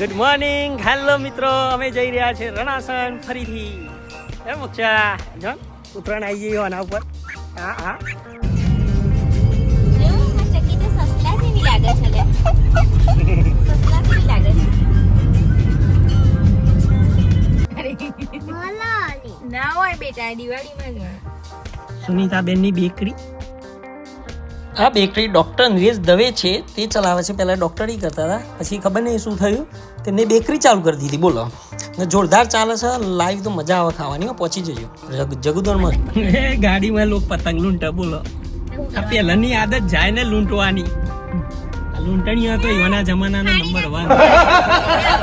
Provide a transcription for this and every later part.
Good morning hello મિત્રો. અમે જઈ રહ્યા છે રણાસન ફરીથી. એ મોક્ષા જો ઉત્તરાયણ આવી ગઈ આના ઉપર. હા હા. જો, આ ચક્કી તો સસલા જેવી લાગે છે લે. સસલા જેવી લાગે છે. ના હોય બેટા દિવાળીમાં જ હોય. સુનીતાબેનની બેકરી. આ બેકરી ડૉક્ટર નરેશ દવે છે તે ચલાવે છે. પહેલાં ડૉક્ટરી કરતા હતા. પછી ખબર નહીં શું થયું? તેમને બેકરી ચાલુ કરી દીધી. બોલો. ને જોરદાર ચાલે છે. લાઈવ તો મજા આવે ખાવાની હો, પહોંચી જજો. જગ- જગુદરમાં. ગાડીમાં લોકો પતંગ લૂંટા બોલો. આ પહેલાંની આદત જાય ને લૂંટવાની. આ લૂંટણીઓ તો એવાના જમાનાનો નંબર વન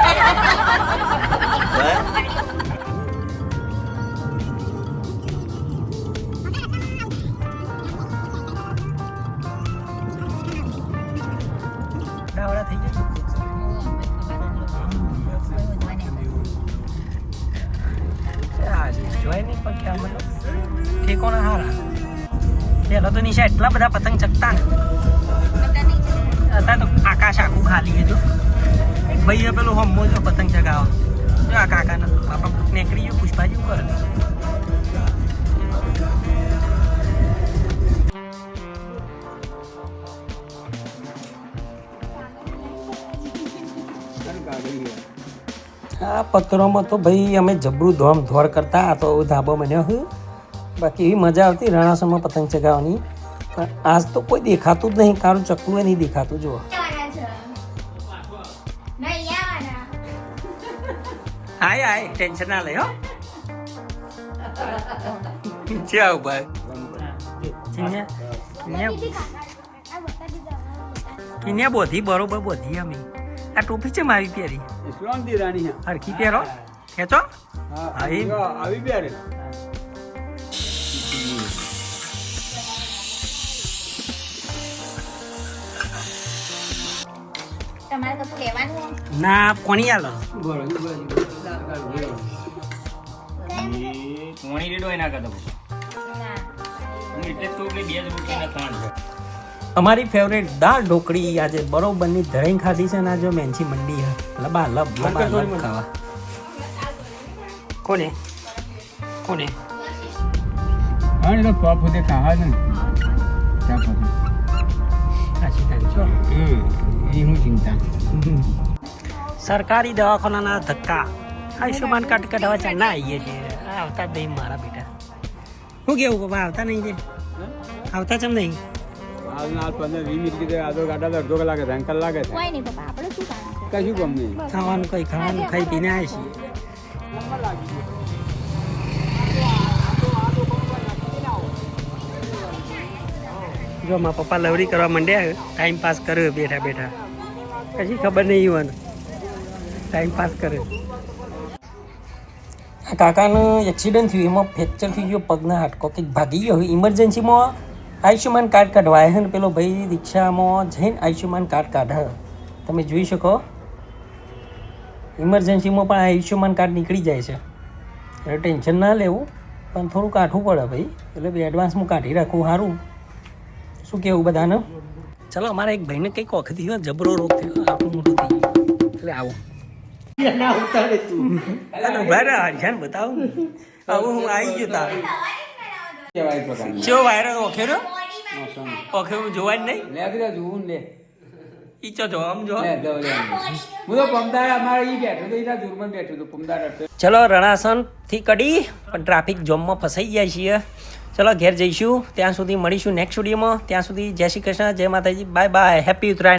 પેલા તો નિશા એટલા બધા પતંગ ચકતા ને. અત્યારે તો આકાશ આખું ખાલી જો. ભાઈએ પેલું હમો જો પતંગ ચગાવો જો આ કાકાને બાપા નીકળી ગયો પુષ્પાજી શું કરે. આ પથ્થરોમાં તો ભાઈ અમે જબરું ધોમ ધોર કરતા તો ધાબો મને છે બાકી એવી મજા આવતી રણાસમાં પતંગ ચગાવવાની. પણ આજ તો કોઈ દેખાતું જ નહીં કારું ચકલું એ નહીં દેખાતું જુઓ. હાય હાય ટેન્શન ના લે હો. જાવ ભાઈ કિન્યા? બોધી બરોબર બોધી અમે. આ ટોપી છે મારી પહેરી. હરખી પહેરો? ખેંચો? આવી બેરે. તમારે કશું લેવાનું ના કોની આલો બોલો, બોલો, બોલો. પોણી રેડો એના કરતો ના. એટલે જ તો બે જ રૂપિયા ત્રણ છે. અમારી ફેવરેટ દાળ ઢોકળી આજે બરોબરની ધરાઈ ખાધી છે ને આ જો મેંચી મંડી હે લબા લબ લબા લબ ખાવા. કોને? કોને? હા, એ તો પપ સુધી ખાવા છે ને. ત્યાં પછી. સાચી તારી છો એ હું ચિંતા. સરકારી દવાખાનાના ધક્કા. આયુષ્યમાન કાર્ડ કઢાવવા ચા ના આવીએ છીએ. આવતા જ નહીં મારા બેટા. શું કેવું બાબા આવતા નહીં છે આવતા ચમ નહીં? હાલ ના પંદર વીસ મિનિટ કીધે આધો ગાડા તો અડધો કલાક ત્રણ કલાક લાગે છે કોઈ નહીં પપ્પા આપણે શું કશું ગમ નહીં. ખાવાનું કઈ ખાવાનું ખાઈ પીને આવે છીએ. જો મારા પપ્પા લવરી કરવા માંડ્યા ટાઈમ પાસ કર્યો બેઠા બેઠા. કશી ખબર નહીં હોય ટાઈમ પાસ કર્યો. આ કાકાનું એક્સિડન્ટ થયું, એમાં ફ્રેક્ચર થઈ ગયો, પગના હાડકો કંઈક ભાગી ગયો. ઇમરજન્સીમાં આયુષ્યમાન કાર્ડ કાઢવા હે ને પેલો ભાઈ રિક્ષામાં જઈને આયુષ્યમાન કાર્ડ કાઢે તમે જોઈ શકો. ઇમરજન્સીમાં પણ આયુષ્યમાન કાર્ડ નીકળી જાય છે. એટલે ટેન્શન ના લેવું, પણ થોડું કાઢવું પડે ભાઈ. એટલે એડવાન્સમાં કાઢી રાખવું સારું. શું કેવું બધાને? ચલો અમારા એક ભાઈને કંઈક વખત થયો જબરો રોગ થયો. આપણું મોટું થઈ ગયું. એટલે આવો. ચો જોવા જ નહીં? લે. ઈચો જો આમ. હું તો પમદાર અમારે ઈ બેઠો તો એના દૂરમાં બેઠો તો પમદાર ચલો રણાસનથી કડી પણ ટ્રાફિક જોમમાં ફસાઈ ગયા છીએ. ચલો ઘેર જઈશું. ત્યાં સુધી મળીશું નેક્સ્ટ વિડીયોમાં ત્યાં સુધી જય શ્રી કૃષ્ણ, જય માતાજી. Bye bye happy Uttarayan